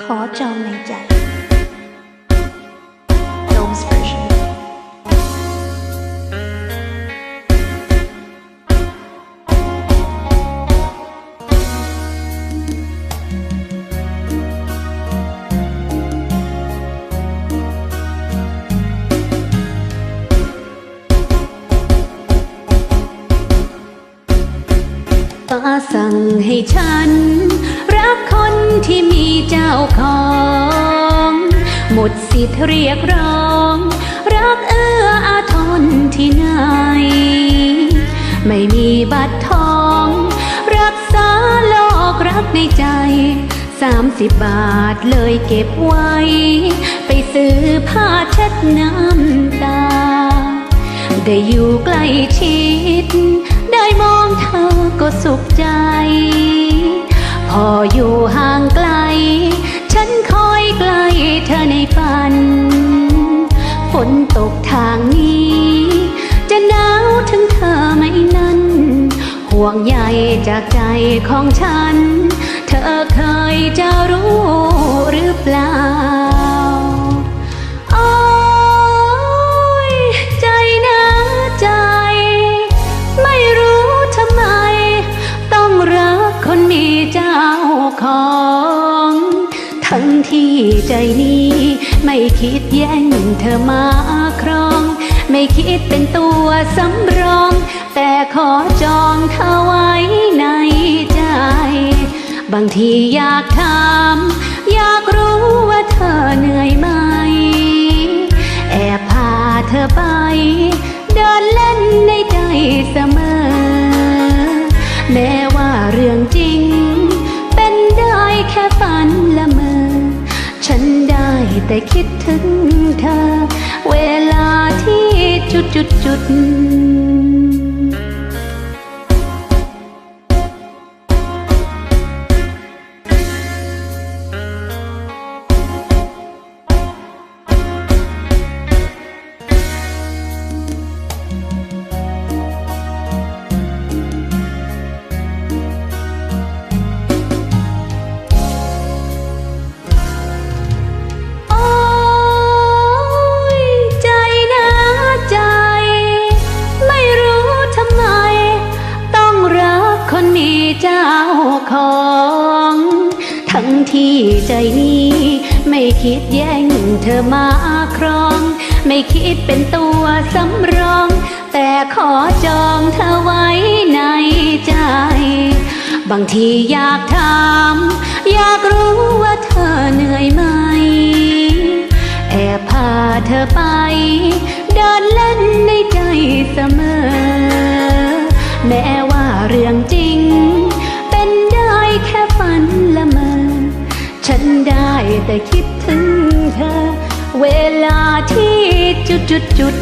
ขอจองในใจ ฟ้าสั่งให้ฉัน รักคนที่มีเจ้าของ หมดสิทธิ์เรียกร้อง รักเอื้ออาทรที่ไหน ไม่มีบัตรทอง รักษาโลกรักในใจสามสิบบาทเลยเก็บไว้ ไปซื้อผ้าเช็ดน้ำตา ได้อยู่ใกล้ชิด ได้มองเธอก็สุขใจ พออยู่ห่างไกล ฉันคอยใกล้เธอในฝัน ฝนตกทางนี้ จะหนาวถึงเธอไหมนั้น ห่วงใยจากใจของฉัน เธอเคยจะ มีเจ้าของ ทั้งที่ใจนี้ ไม่คิดแย่งเธอมาครอง ไม่คิดเป็นตัวสำรอง แต่ขอจองเธอไว้ในใจ บางทีอยากถามอยากรู้ว่าเธอเหนื่อยไหม แอบพาเธอไป เดินเล่นในใจเสมอ แม้ว่าเรื่องจริง แต่คิดถึงเธอ เวลาที่จุดจุดจุด เจ้าของ ทั้งที่ใจนี้ ไม่คิดแย่งเธอมาครอง ไม่คิดเป็นตัวสำรอง แต่ขอจองเธอไว้ในใจ บางทีอยากถามอยากรู้ว่าเธอเหนื่อยไหม แอบพาเธอไป เดินเล่นในใจเสมอ แม้ว่าเรื่องจริง แต่คิดถึงเธอ เวลาที่จุดจุดจุด